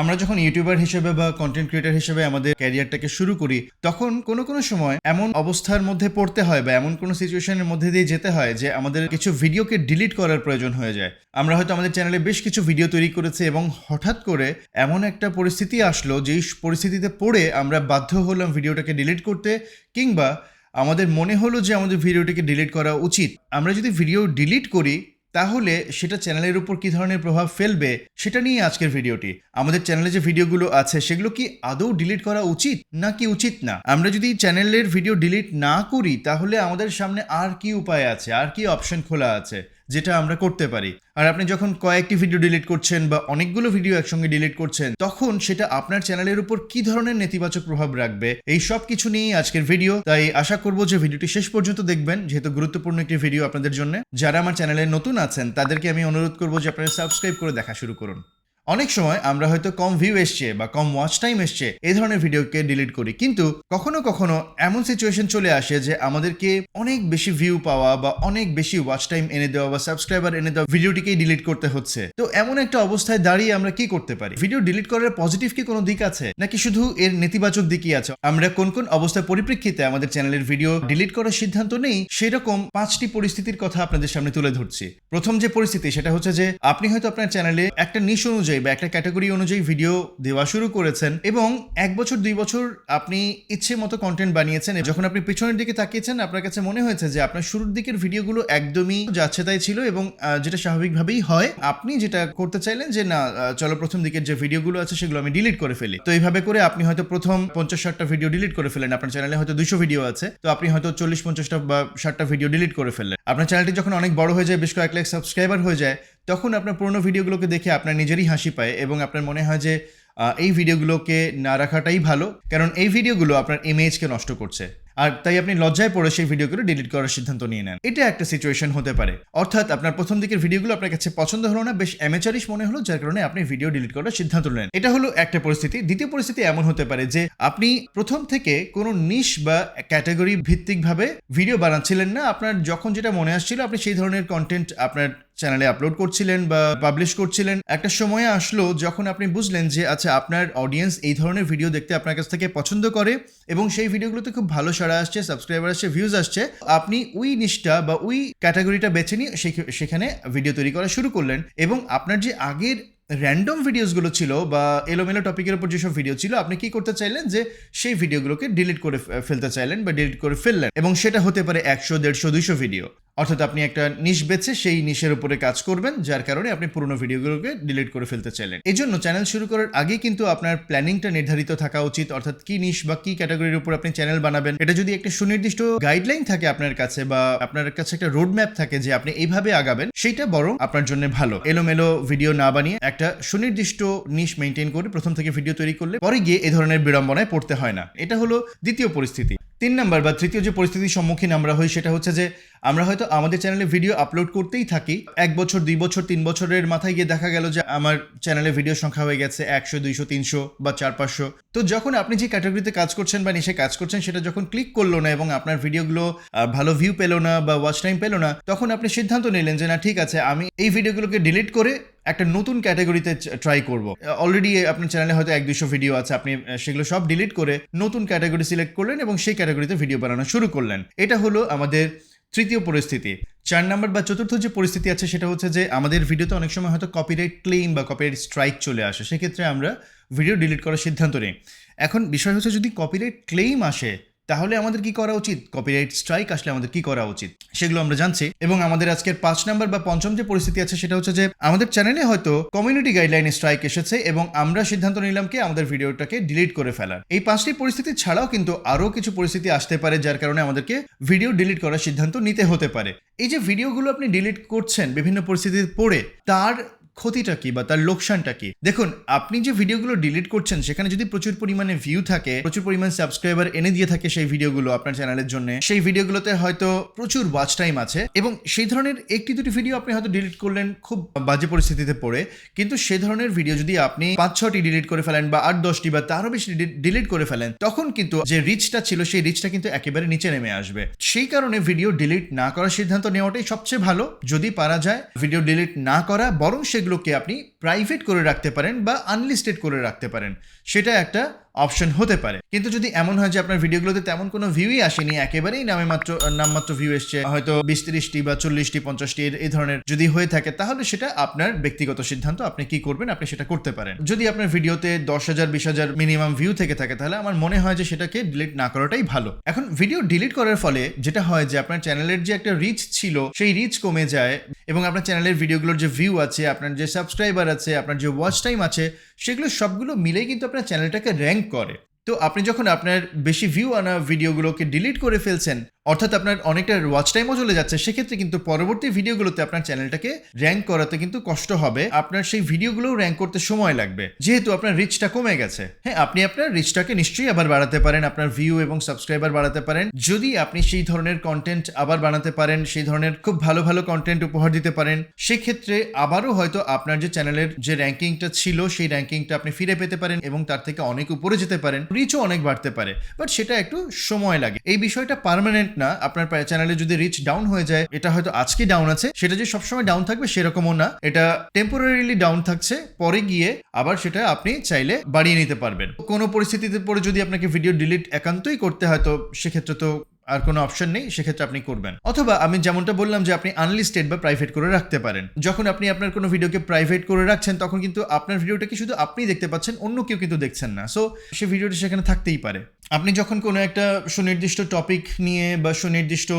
আমরা যখন ইউটিউবার হিসেবে বা কন্টেন্ট ক্রিয়েটার হিসেবে আমাদের ক্যারিয়ারটাকে শুরু করি, তখন কোনো কোনো সময় এমন অবস্থার মধ্যে পড়তে হয় বা এমন কোনো সিচুয়েশনের মধ্যে দিয়ে যেতে হয় যে আমাদের কিছু ভিডিওকে ডিলিট করার প্রয়োজন হয়ে যায়। আমরা হয়তো আমাদের চ্যানেলে বেশ কিছু ভিডিও তৈরি করেছি এবং হঠাৎ করে এমন একটা পরিস্থিতি আসলো যেই পরিস্থিতিতে পড়ে আমরা বাধ্য হলাম ভিডিওটাকে ডিলিট করতে কিংবা আমাদের মনে হলো যে আমাদের ভিডিওটিকে ডিলিট করা উচিত। আমরা যদি ভিডিও ডিলিট করি তাহলে সেটা চ্যানেলের উপর কী ধরনের প্রভাব ফেলবে, সেটা নিয়ে আজকের ভিডিওটি। আমাদের চ্যানেলে যে ভিডিওগুলো আছে, সেগুলো কি আদৌ ডিলিট করা উচিত নাকি উচিত না? আমরা যদি চ্যানেলের ভিডিও ডিলিট না করি, তাহলে আমাদের সামনে আর কি উপায় আছে, আর কি অপশন খোলা আছে? যেটা আমরা করতে পারি। আর আপনি যখন কয়েকটি ভিডিও ডিলিট করছেন বা অনেকগুলো ভিডিও একসঙ্গে ডিলিট করছেন, তখন সেটা আপনার চ্যানেলের উপর কি ধরনের নেতিবাচক প্রভাব রাখবে, এই সব কিছু নিয়েই আজকের ভিডিও তাই আশা করব যে ভিডিওটি শেষ পর্যন্ত দেখবেন, যেহেতু গুরুত্বপূর্ণ একটি ভিডিও আপনাদের জন্য। যারা আমার চ্যানেলে নতুন আছেন, তাদেরকে আমি অনুরোধ করব যে আপনারা সাবস্ক্রাইব করে দেখা শুরু করুন। অনেক সময় আমরা হয়তো কম ভিউ এসছে বা কম ওয়াচ টাইম এসছে, এই ধরনের ভিডিওকে ডিলিট করি। কিন্তু কখনো কখনো এমন সিচুয়েশন চলে আসে যে আমাদেরকে অনেক বেশি ভিউ পাওয়া বা অনেক বেশি ওয়াচ টাইম এনে দেওয়া বা সাবস্ক্রাইবার এনে দেওয়া ভিডিওটিকেই ডিলিট করতে হচ্ছে। তো এমন একটা অবস্থায় দাঁড়িয়ে আমরা কি করতে পারি? ভিডিও ডিলিট করার পজিটিভ কি কোনো দিক আছে? নাকি শুধু এর নেতিবাচক দিকই আছে? আমরা কোন কোন অবস্থার পরিপ্রেক্ষিতে আমাদের চ্যানেলের ভিডিও ডিলিট করার সিদ্ধান্ত নেই, সেরকম পাঁচটি পরিস্থিতির কথা আপনাদের সামনে তুলে ধরছি। প্রথম যে পরিস্থিতি, সেটা হচ্ছে যে আপনি হয়তো আপনার চ্যানেলে একটা নিশ অনুযায়ী বা একটা ক্যাটাগরি অনুযায়ী ভিডিও দেওয়া শুরু করেছেন এবং এক বছর, দুই বছর আপনি ইচ্ছে মতো কন্টেন্ট বানিয়েছেন। যখন আপনি পিছনের দিকে তাকিয়েছেন, আপনার কাছে মনে হয়েছে যে আপনার শুরুর দিকের ভিডিওগুলো একদমই যাচ্ছে তাই ছিল এবং যেটা স্বাভাবিকভাবেই হয়, আপনি যেটা করতে চাইলেন যে, না চলো প্রথম দিকের যে ভিডিওগুলো আছে, সেগুলো আমি ডিলিট করে ফেলি। তো এইভাবে করে আপনি হয়তো প্রথম পঞ্চাশ, ষাটটা ভিডিও ডিলিট করে ফেলেন। আপনার চ্যানেলে হয়তো দুশো ভিডিও আছে। তো আপনি হয়তো চল্লিশ, পঞ্চাশটা বা ষাটটা ভিডিও ডিলিট করে ফেললেন। আপনার চ্যানেলটি যখন অনেক বড় হয়ে যায়, বেশ কয়েক লাখ সাবস্ক্রাইবার হয়ে যায় তখন আপনার পুরনো ভিডিওগুলোকে দেখে আপনার নিজেরই হাসি পায় এবং আপনার মনে হয় যে এই ভিডিওগুলোকে না রাখাটাই ভালো। কারণ এই ভিডিওগুলো আপনার ইমেজকে নষ্ট করছে। আর তাই আপনি লজ্জায় পড়ে সেই ভিডিওগুলো ডিলিট করার সিদ্ধান্ত নিয়ে নেন। এটা একটা সিচুয়েশন হতে পারে। অর্থাৎ আপনার প্রথম দিকের ভিডিওগুলো আপনার কাছে পছন্দ হলো না, বেশ অ্যামেচারিশ মনে হলো, যার কারণে আপনি ভিডিও ডিলিট করার সিদ্ধান্ত নেন এটা হলো একটা পরিস্থিতি। দ্বিতীয় পরিস্থিতি এমন হতে পারে যে আপনি প্রথম থেকে কোনো নিশ বা ক্যাটাগরি ভিত্তিকভাবে ভিডিও বানাচ্ছিলেন না। আপনার যখন যেটা মনে আসছিল, আপনি সেই ধরনের কন্টেন্ট আপনার চ্যানেলে আপলোড করছিলেন বা পাবলিশ করছিলেন। একটা সময় আসলো যখন আপনি বুঝলেন যে আচ্ছা আপনার অডিয়েন্স এই ধরনের ভিডিও দেখতে আপনার কাছ থেকে পছন্দ করে এবং সেই ভিডিওগুলোতে খুব ভালো সাড়া আসছে সাবস্ক্রাইবার আসছে ভিউজ আসছে, আপনি ওই নিশটা বা ওই ক্যাটাগরিটা বেছে নিয়ে সেখানে ভিডিও তৈরি করা শুরু করলেন এবং আপনার যে আগের র্যান্ডম ভিডিওসগুলো ছিল বা এলোমেলো টপিকের উপর যেসব ভিডিও ছিল, আপনি কি করতে চাইলেন যে সেই ভিডিওগুলোকে ডিলিট করে ফেলতে চাইলেন বা ডিলিট করে ফেললেন এবং সেটা হতে পারে একশো, দেড়শো, দুইশো ভিডিও অর্থাৎ আপনি একটা নিশ বেছে সেই নিশের উপরে কাজ করবেন, যার কারণে আপনি পুরোনো ভিডিওগুলোকে ডিলিট করে ফেলতে চাইলেন। এই জন্য চ্যানেল শুরু করার আগে কিন্তু আপনার প্ল্যানিংটা নির্ধারিত থাকা উচিত, অর্থাৎ কি নিশ বা কি ক্যাটাগরির উপর আপনি চ্যানেল বানাবেন। এটা যদি একটা সুনির্দিষ্ট গাইডলাইন থাকে আপনার কাছে বা আপনার কাছে একটা রোড ম্যাপ থাকে যে আপনি এইভাবে আগাবেন, সেটা বরং আপনার জন্য ভালো। এলোমেলো ভিডিও না বানিয়ে একটা সুনির্দিষ্ট নিশ মেনটেন করে প্রথম থেকে ভিডিও তৈরি করলে পরে গিয়ে এই ধরনের বিড়ম্বনায় পড়তে হয় না। এটা হলো দ্বিতীয় পরিস্থিতি। তিন নাম্বার বা তৃতীয় যে পরিস্থিতির সম্মুখীন আমরা হই, সেটা হচ্ছে যে আমরা হয়তো আমাদের চ্যানেলে ভিডিও আপলোড করতেই থাকি। এক বছর, দুই বছর, তিন বছরের মাথায় গিয়ে দেখা গেল যে আমার চ্যানেলে ভিডিও সংখ্যা হয়ে গেছে একশো, দুইশো, তিনশো বা চার, পাঁচশো। তো যখন আপনি যে ক্যাটাগরিতে কাজ করছেন বা নিশে কাজ করছেন, সেটা যখন ক্লিক করল না এবং আপনার ভিডিওগুলো ভালো ভিউ পেল না বা ওয়াচ টাইম পেল না, তখন আপনি সিদ্ধান্ত নিলেন যে না, ঠিক আছে, আমি এই ভিডিওগুলোকে ডিলিট করে একটা নতুন ক্যাটাগরিতে ট্রাই করব। অলরেডি আপনার চ্যানেলে হয়তো এক দুশো ভিডিও আছে, আপনি সেগুলো সব ডিলিট করে নতুন ক্যাটাগরি সিলেক্ট করলেন এবং সেই ক্যাটাগরিতে ভিডিও বানানো শুরু করলেন। এটা হলো আমাদের তৃতীয় পরিস্থিতি। চার নাম্বার বা চতুর্থ যে পরিস্থিতি আছে, সেটা হচ্ছে যে আমাদের ভিডিওতে অনেক সময় হয়তো কপিরাইট ক্লেম বা কপিরাইট স্ট্রাইক চলে আসে। সেক্ষেত্রে আমরা ভিডিও ডিলিট করার সিদ্ধান্ত নিই। এখন বিষয় হচ্ছে যদি কপিরাইট ক্লেম আসে তাহলে আমাদের কি করা উচিত? কপিরাইট স্ট্রাইক আসলে আমাদের কি করা উচিত? সেগুলো আমরা জানছি। এবং আমাদের আজকের পাঁচ নাম্বার বা পঞ্চম যে পরিস্থিতি আছে, সেটা হচ্ছে যে, আমাদের চ্যানেলে হয়তো কমিউনিটি গাইডলাইনে স্ট্রাইক এসেছে এবং আমরা সিদ্ধান্ত নিলাম কি আমাদের ভিডিওটাকে ডিলিট করে ফেলার। এই পাঁচটি পরিস্থিতি ছাড়াও কিন্তু আরও কিছু পরিস্থিতি আসতে পারে, যার কারণে আমাদেরকে ভিডিও ডিলিট করার সিদ্ধান্ত নিতে হতে পারে। এই যে ভিডিওগুলো আপনি ডিলিট করছেন বিভিন্ন পরিস্থিতিতে পড়ে, তার ক্ষতিটা কি বা তার লোকসানটা কি? দেখুন, আপনি যে ভিডিওগুলো ডিলিট করছেন, সেখানে যদি প্রচুর পরিমাণে ভিউ থাকে, প্রচুর পরিমাণে সাবস্ক্রাইবার এনে দিয়ে থাকে সেই ভিডিওগুলো আপনার চ্যানেলের জন্য, সেই ভিডিওগুলোতে হয়তো প্রচুর ওয়াচ টাইম আছে এবং সেই ধরনের একটি দুটি ভিডিও আপনি হয়তো ডিলিট করলেন খুব বাজে পরিস্থিতিতে পড়ে, কিন্তু সেই ধরনের ভিডিও যদি আপনি পাঁচ ছটি ডিলিট করে ফেলেন বা আট দশটি বা তারও বেশি ডিলিট করে ফেলেন, তখন কিন্তু যে রিচটা ছিল, সেই রিচটা কিন্তু একেবারে নিচে নেমে আসবে। সেই কারণে ভিডিও ডিলিট না করার সিদ্ধান্ত নেওয়াটাই সবচেয়ে ভালো। যদি পারা যায় ভিডিও ডিলিট না করা, বরং সেগুলোকে আপনি প্রাইভেট করে রাখতে পারেন বা আনলিস্টেড করে রাখতে পারেন, সেটা একটা অপশন হতে পারে। কিন্তু যদি এমন হয় যে আপনার ভিডিওগুলোতে তেমন কোনো ভিউই আসেনি, একেবারেই নামে মাত্র, নামমাত্র ভিউ এসছে, হয়তো বিশ তিরিশটি বা চল্লিশটি, পঞ্চাশটি এই ধরনের যদি হয়ে থাকে, তাহলে সেটা আপনার ব্যক্তিগত সিদ্ধান্ত, আপনি কি করবেন, আপনি সেটা করতে পারেন। যদি আপনার ভিডিওতে দশ হাজার, বিশ হাজার মিনিমাম ভিউ থেকে থাকে, তাহলে আমার মনে হয় যে সেটাকে ডিলিট না করাটাই ভালো। এখন ভিডিও ডিলিট করার ফলে যেটা হয় যে আপনার চ্যানেলের যে একটা রিচ ছিল, সেই রিচ কমে যায় এবং আপনার চ্যানেলের ভিডিওগুলোর যে ভিউ আছে, আপনার যে সাবস্ক্রাইবার আছে, আপনার যে ওয়াচ টাইম আছে, সেগুলো সবগুলো মিলেই কিন্তু আপনার চ্যানেলটাকে র্যাঙ্ক করে। তো আপনি যখন আপনার বেশি ভিউ আনা ভিডিওগুলোকে ডিলিট করে ফেলছেন অর্থাৎ আপনার অনেকটা ওয়াচ টাইমও চলে যাচ্ছে, সেক্ষেত্রে কিন্তু পরবর্তী ভিডিওগুলোতে আপনার চ্যানেলটাকে র্যাঙ্ক করাতে কিন্তু কষ্ট হবে। আপনার সেই ভিডিওগুলোও র্যাঙ্ক করতে সময় লাগবে। যেহেতু আপনার রিচটা কমে গেছে। হ্যাঁ আপনি আপনার রিচটাকে নিশ্চয়ই আবার বাড়াতে পারেন, আপনার ভিউ এবং সাবস্ক্রাইবার বাড়াতে পারেন। যদি আপনি সেই ধরনের কন্টেন্ট আবার বানাতে পারেন, সেই ধরনের খুব ভালো ভালো কন্টেন্ট উপহার দিতে পারেন, সেক্ষেত্রে আবারও হয়তো আপনার যে চ্যানেলের যে র্যাঙ্কিংটা ছিল, সেই র্যাঙ্কিংটা আপনি ফিরে পেতে পারেন এবং তার থেকে অনেক উপরে যেতে পারেন। রিচও অনেক বাড়তে পারে। বাট সেটা একটু সময় লাগে। এই বিষয়টা পার্মানেন্ট না, আপনার চ্যানেলে যদি রিচ ডাউন হয়ে যায়, এটা হয়তো আজকে ডাউন আছে, সেটা যে সবসময় ডাউন থাকবে সেরকমও না, এটা টেম্পোরারিলি ডাউন থাকছে, পরে গিয়ে আবার সেটা আপনি চাইলে বাড়িয়ে নিতে পারবেন। কোনো পরিস্থিতিতে পরে যদি আপনাকে ভিডিও ডিলিট একান্তই করতে হয়তো সেক্ষেত্রে তো আর কোনো অপশন নেই, সেক্ষেত্রে আপনি করবেন। অথবা আমি যেমনটা বললাম যে আপনি আনলিস্টেড বা প্রাইভেট করে রাখতে পারেন। যখন আপনি আপনার কোনো ভিডিওকে প্রাইভেট করে রাখছেন, তখন কিন্তু আপনার ভিডিওটাকে শুধু আপনি দেখতে পাচ্ছেন, অন্য কেউ কিন্তু দেখছেন না। সো সে ভিডিওটা সেখানে থাকতেই পারে। আপনি যখন কোনো একটা সুনির্দিষ্ট টপিক নিয়ে বা সুনির্দিষ্ট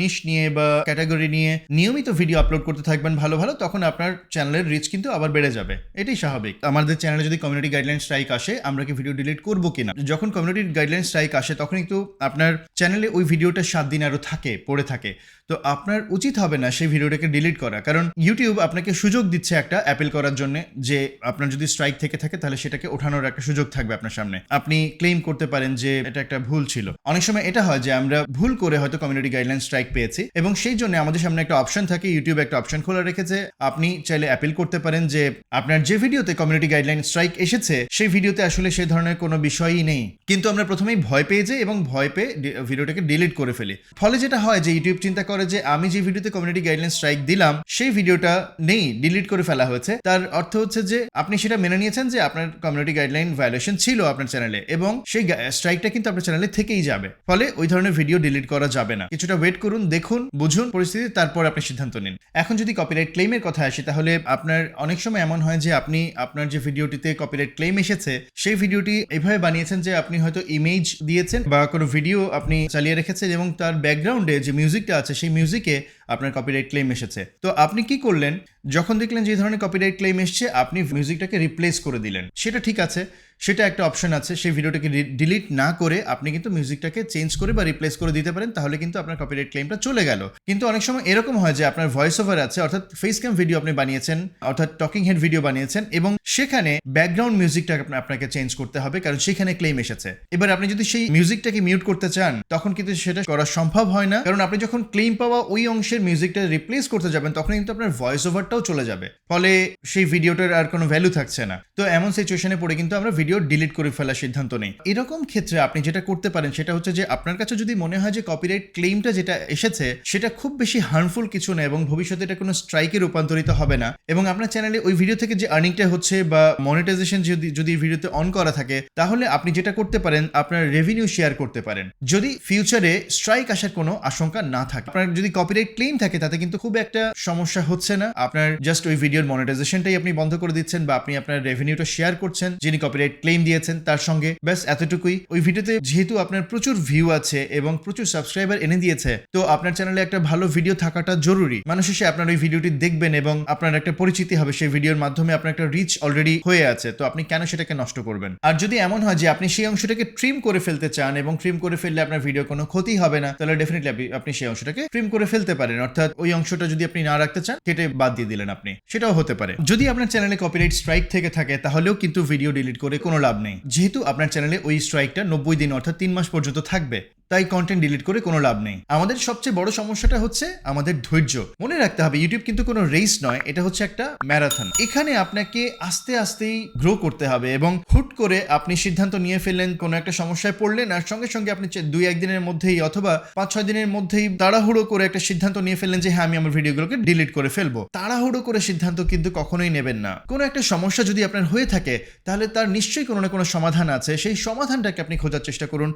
নিশ নিয়ে বা ক্যাটাগরি নিয়ে নিয়মিত ভিডিও আপলোড করতে থাকবেন ভালো ভালো, তখন আপনার চ্যানেলের রিচ কিন্তু আবার বেড়ে যাবে। এটাই স্বাভাবিক। আমাদের চ্যানেলে যদি কমিউনিটি গাইডলাইন স্ট্রাইক আসে, আমরা কি ভিডিও ডিলিট করব কিনা? যখন কমিউনিটি গাইডলাইন স্ট্রাইক আসে, তখন কিন্তু আপনার চ্যানেলে ওই ভিডিওটা সাত দিন আরও থাকে, পড়ে থাকে। তো আপনার উচিত হবে না সেই ভিডিওটাকে ডিলিট করা। কারণ ইউটিউব আপনাকে সুযোগ দিচ্ছে একটা অ্যাপিল করার জন্য যে আপনার যদি স্ট্রাইক থেকে থাকে তাহলে সেটাকে ওঠানোর একটা সুযোগ থাকবে আপনার সামনে। আপনি ক্লেম করতে পারেন যে এটা একটা ভুল ছিল। অনেক সময় এটা হয় যে আমরা ভুল করে হয়তো কমিউনিটি গাইডলাইন স্ট্রাইক পেয়েছি এবং সেই জন্য আমাদের সামনে একটা অপশন থাকে ইউটিউব একটা অপশন খোলা রেখেছে। আপনি চাইলে অ্যাপিল করতে পারেন যে আপনার যে ভিডিওতে কমিউনিটি গাইডলাইন স্ট্রাইক এসেছে, সেই ভিডিওতে আসলে সেই ধরনের কোনো বিষয়ই নেই। কিন্তু আমরা প্রথমেই ভয় পেয়ে যাই এবং ভয় পেয়ে ভিডিওটাকে ডিলিট করে ফেলি। ফলে যেটা হয় যে ইউটিউব চিন্তা করে যে আমি যে ভিডিওতে কমিউনিটি গাইডলাইন স্ট্রাইক দিলাম, সেই ভিডিওটা নেই ডিলিট করে ফেলা হয়েছে। তার অর্থ হচ্ছে যে আপনি সেটা মেনে নিয়েছেন যে আপনার কমিউনিটি গাইডলাইন ভায়োলেশন ছিল আপনার চ্যানেলে এবং সেই স্ট্রাইকটা কিন্তু আপনার চ্যানেলে থেকেই যাবে। ফলে ওই ধরনের ভিডিও ডিলিট করা যাবে না। কিছুটা ওয়েট করুন, দেখুন, বুঝুন পরিস্থিতি, তারপর আপনি সিদ্ধান্ত নিন। এখন যদি কপিরাইট ক্লেমের কথা আসে, তাহলে আপনার অনেক সময় এমন হয় যে আপনি আপনার যে ভিডিওটিতে কপিরাইট ক্লেম এসেছে, সেই ভিডিওটি এভাবে বানিয়েছেন যে আপনি হয়তো ইমেজ দিয়েছেন বা কোনো ভিডিও আপনি চালিয়ে রেখেছেন এবং তার ব্যাকগ্রাউন্ডে যে মিউজিকটা আছে, সেই মিউজিকে আপনার কপিরাইট ক্লেম এসেছে। তো আপনি কি করলেন? যখন দেখলেন যে ধরনের কপিরাইট ক্লেম এসছে, আপনি মিউজিকটাকে রিপ্লেস করে দিলেন। সেটা ঠিক আছে সেটা একটা অপশন আছে, সেই ভিডিওটাকে ডিলিট না করে আপনি কিন্তু মিউজিকটাকে চেঞ্জ করে বা রিপ্লেস করে দিতে পারেন, তাহলে কিন্তু আপনার কপিরাইট ক্লেমটা চলে গেল। কিন্তু অনেক সময় এরকম হয় যে আপনার ভয়েস ওভার আছে, অর্থাৎ ফেস ক্যাম ভিডিও আপনি বানিয়েছেন, অর্থাৎ টকিং হেড ভিডিও বানিয়েছেন, এবং সেখানে ব্যাকগ্রাউন্ড মিউজিকটা আপনা- আপনাকে চেঞ্জ করতে হবে, কারণ সেখানে ক্লেম এসেছে। এবার আপনি যদি সেই মিউজিকটাকে মিউট করতে চান, তখন কিন্তু সেটা করা সম্ভব হয় না, কারণ আপনি যখন ক্লেম পাওয়া ওই অংশের মিউজিকটা রিপ্লেস করতে যাবেন, তখন কিন্তু আপনার ভয়েস ওভারটাও চলে যাবে। ফলে সেই ভিডিওটার আর কোনো ভ্যালু থাকছে না। তো এমন সিচুয়েশনে পড়ে কিন্তু আমরা ভিডিও ডিলিট করে ফেলার সিদ্ধান্ত নেই। এরকম ক্ষেত্রে আপনি যেটা করতে পারেন সেটা হচ্ছে যে আপনার কাছে যদি মনে হয় যে কপিরাইট ক্লেমটা যেটা এসেছে, সেটা খুব বেশি হার্মফুল কিছু না এবং ভবিষ্যতে এটা কোনো স্ট্রাইকে রূপান্তরিত হবে না। এবং আপনার চ্যানেলে ওই ভিডিও থেকে যে আর্নিংটা হচ্ছে বা মনিটাইজেশন যদি যদি ভিডিওতে অন করা থাকে, তাহলে আপনি যেটা করতে পারেন, আপনার রেভিনিউ শেয়ার করতে পারেন। যদি ফিউচারে স্ট্রাইক আসার কোনো আশঙ্কা না থাকে, আপনার যদি কপিরাইট ক্লেম থাকে, তাতে কিন্তু খুব একটা সমস্যা হচ্ছে না। আপনার জাস্ট ওই ভিডিওর মনিটাইজেশনটাই আপনি বন্ধ করে দিচ্ছেন বা আপনি আপনার রেভিনিউটা শেয়ার করছেন, যিনি কপিরাইট ক্লেম দিয়েছেন তার সঙ্গে। ব্যাস, এতটুকুই। ওই ভিডিওতে যেহেতু আপনার প্রচুর ভিউ আছে এবং প্রচুর সাবস্ক্রাইবার এনে দিয়েছে, তো আপনার চ্যানেলে একটা ভালো ভিডিও থাকাটা জরুরি। মানুষ এসে আপনার ওই ভিডিওটি দেখবেন এবং আপনার একটা পরিচিতি হবে, সেই ভিডিওর মাধ্যমে আপনার একটা রিচ অলরেডি হয়ে আছে। তো আপনি কেন সেটাকে নষ্ট করবেন? আর যদি এমন হয় যে আপনি সেই অংশটাকে ট্রিম করে ফেলতে চান এবং ট্রিম করে ফেললে আপনার ভিডিও কোনো ক্ষতি হবে না, তাহলে ডেফিনেটলি আপনি সেই অংশটাকে ট্রিম করে ফেলতে পারেন। অর্থাৎ ওই অংশটা যদি আপনি না রাখতে চান কেটে বাদ দিয়ে দিলেন আপনি। সেটাও হতে পারে। যদি আপনার চ্যানেলে কপিরাইট স্ট্রাইক থেকে থাকে, তাহলেও কিন্তু ভিডিও ডিলিট করে কোনো লাভ নেই। যেহেতু আপনার চ্যানেলে ওই স্ট্রাইকটা নব্বই দিন অর্থাৎ তিন মাস পর্যন্ত থাকবে তাই কন্টেন্ট ডিলিট করে কোনো লাভ নেই। আমাদের সবচেয়ে বড় সমস্যাটা হচ্ছে আমাদের ধৈর্য। মনে রাখতে হবে ইউটিউব কিন্তু কোনো রেস নয়, এটা হচ্ছে একটা ম্যারাথন এখানে আপনাকে আস্তে আস্তেই গ্রো করতে হবে এবং হুট করে আপনি সিদ্ধান্ত নিয়ে ফেললেন, কোনো একটা সমস্যায় পড়লেন আর সঙ্গে সঙ্গে আপনি দুই, একদিনের মধ্যেই অথবা পাঁচ, ছয় দিনের মধ্যেই তাড়াহুড়ো করে একটা সিদ্ধান্ত নিয়ে ফেললেন যে হ্যাঁ আমি আমার ভিডিওগুলোকে ডিলিট করে ফেলব। তাড়াহুড়ো করে সিদ্ধান্ত কিন্তু কখনোই নেবেন না। কোনো একটা সমস্যা যদি আপনার হয়ে থাকে, তাহলে তার নিশ্চয়ই কোনো না কোনো সমাধান আছে। সেই সমাধানটাকে আপনি খোঁজার চেষ্টা করুন।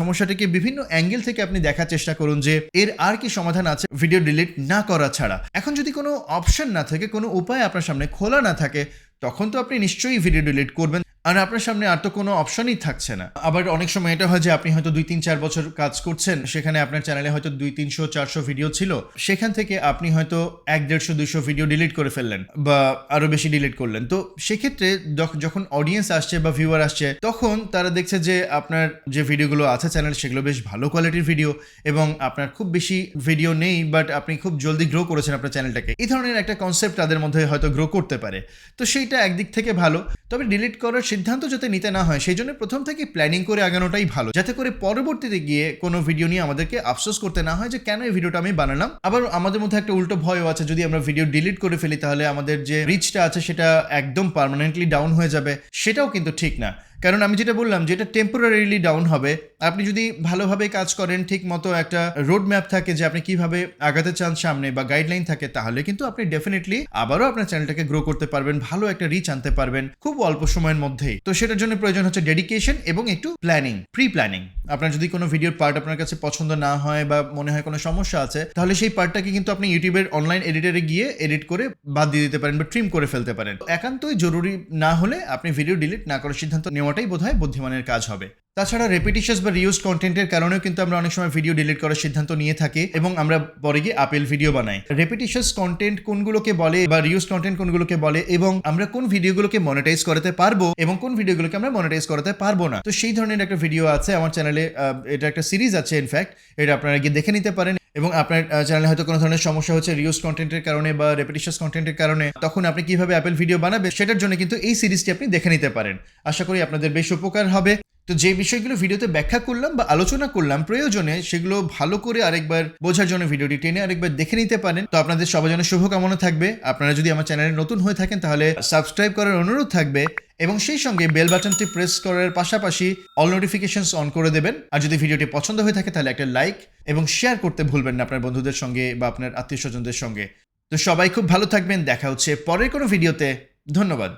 সমস্যাটাকে বিভিন্ন অ্যাঙ্গেল থেকে আপনি দেখার চেষ্টা করুন যে এর আর কি সমাধান আছে ভিডিও ডিলিট না করা ছাড়া। এখন যদি কোনো অপশন না থাকে, কোনো উপায় আপনার সামনে খোলা না থাকে, তখন তো আপনি নিশ্চয়ই ভিডিও ডিলিট করবেন। আর আপনার সামনে আর তো কোনো অপশনই থাকছে না। আবার অনেক সময় এটা হয় যে আপনি হয়তো দুই তিন চার বছর কাজ করছেন, সেখানে আপনার চ্যানেলে হয়তো দুই তিনশো, চারশো ভিডিও ছিল, সেখান থেকে আপনি হয়তো এক দেড়শো, দুইশো ভিডিও ডিলিট করে ফেললেন বা আরও বেশি ডিলিট করলেন। তো সেক্ষেত্রে যখ- যখন অডিয়েন্স আসছে বা ভিউয়ার আসছে, তখন তারা দেখছে যে আপনার যে ভিডিওগুলো আছে চ্যানেল সেগুলো বেশ ভালো কোয়ালিটির ভিডিও এবং আপনার খুব বেশি ভিডিও নেই বাট আপনি খুব জলদি গ্রো করেছেন আপনার চ্যানেলটাকে এই ধরনের একটা কনসেপ্ট তাদের মধ্যে হয়তো গ্রো করতে পারে। তো সেইটা একদিক থেকে ভালো। তবে ডিলিট করার সিদ্ধান্ত যাতে নিতে না হয়, সেই জন্য প্রথম থেকে প্ল্যানিং করে আগানোটাই ভালো। যাতে করে পরবর্তীতে গিয়ে কোনো ভিডিও নিয়ে আমাদেরকে আফসোস করতে না হয় যে, কেন এই ভিডিওটা আমি বানালাম? আবার আমাদের মধ্যে একটা উল্টো ভয়ও আছে, যদি আমরা ভিডিও ডিলিট করে ফেলি, তাহলে আমাদের যে রিচটা আছে, সেটা একদম পারমানেন্টলি ডাউন হয়ে যাবে। সেটাও কিন্তু ঠিক না। কারণ আমি যেটা বললাম যেটা টেম্পোরারিলি ডাউন হবে। আপনি যদি ভালোভাবে কাজ করেন, ঠিক মতো একটা রোড ম্যাপ থাকে যে আপনি কীভাবে আগাতে চান সামনে বা গাইডলাইন থাকে, তাহলে কিন্তু আপনি ডেফিনেটলি আবারও আপনার চ্যানেলটাকে গ্রো করতে পারবেন, ভালো একটা রিচ আনতে পারবেন খুব অল্প সময়ের মধ্যেই। তো সেটার জন্য প্রয়োজন হচ্ছে ডেডিকেশন এবং একটু প্ল্যানিং প্রি প্ল্যানিং আপনার যদি কোনো ভিডিওর পার্ট আপনার কাছে পছন্দ না হয় বা মনে হয় কোনো সমস্যা আছে, তাহলে সেই পার্টটাকে কিন্তু আপনি ইউটিউবের অনলাইন এডিটরে গিয়ে এডিট করে বাদ দিয়ে দিতে পারেন বা ট্রিম করে ফেলতে পারেন। একান্তই জরুরি না হলে আপনি ভিডিও ডিলিট না করার সিদ্ধান্ত নেওয়াটাই বোধহয় বুদ্ধিমানের কাজ হবে। তাছাড়া রেপিটিশাস বা রিউজ কন্টেন্টের কারণেও কিন্তু আমরা অনেক সময় ভিডিও ডিলিট করার সিদ্ধান্ত নিয়ে থাকি এবং আমরা পরে গিয়ে আপেল ভিডিও বানাই। রেপিটিশাস কন্টেন্ট কোনগুলোকে বলে বা রিউজ কন্টেন্ট কোনগুলোকে বলে এবং আমরা কোন ভিডিওগুলোকে মনিটাইজ করাতে পারব এবং কোন ভিডিওগুলোকে আমরা মনিটাইজ করাতে পারব না। তো সেই ধরনের একটা ভিডিও আছে আমার চ্যানেলে এটা একটা সিরিজ আছে ইনফ্যাক্ট এটা আপনারা গিয়ে দেখে নিতে পারেন। এবং আপনার চ্যানেলে হয়তো কোনো ধরনের সমস্যা হচ্ছে রিউজ কন্টেন্টের কারণে বা রেপিটিশাস কন্টেন্টের কারণে, তখন আপনি কীভাবে অ্যাপেল ভিডিও বানাবেন সেটার জন্য কিন্তু এই সিরিজটি আপনি দেখে নিতে পারেন। আশা করি আপনাদের বেশ উপকার হবে। তো যে বিষয়গুলো ভিডিওতে ব্যাখ্যা করলাম বা আলোচনা করলাম প্রয়োজনে সেগুলো ভালো করে আরেকবার বোঝার জন্য ভিডিওটি টেনে আরেকবার দেখে নিতে পারেন। তো আপনাদের সবার জন্য শুভকামনা থাকবে। আপনারা যদি আমার চ্যানেলে নতুন হয়ে থাকেন তাহলে সাবস্ক্রাইব করার অনুরোধ থাকবে এবং সেই সঙ্গে বেল বাটনটি প্রেস করার পাশাপাশি অল নোটিফিকেশনস অন করে দেবেন। আর যদি ভিডিওটি পছন্দ হয়ে থাকে তাহলে একটা লাইক এবং শেয়ার করতে ভুলবেন না আপনার বন্ধুদের সঙ্গে বা আপনার আত্মীয় স্বজনদের সঙ্গে। তো সবাই খুব ভালো থাকবেন। দেখা হচ্ছে পরের কোনো ভিডিওতে। ধন্যবাদ।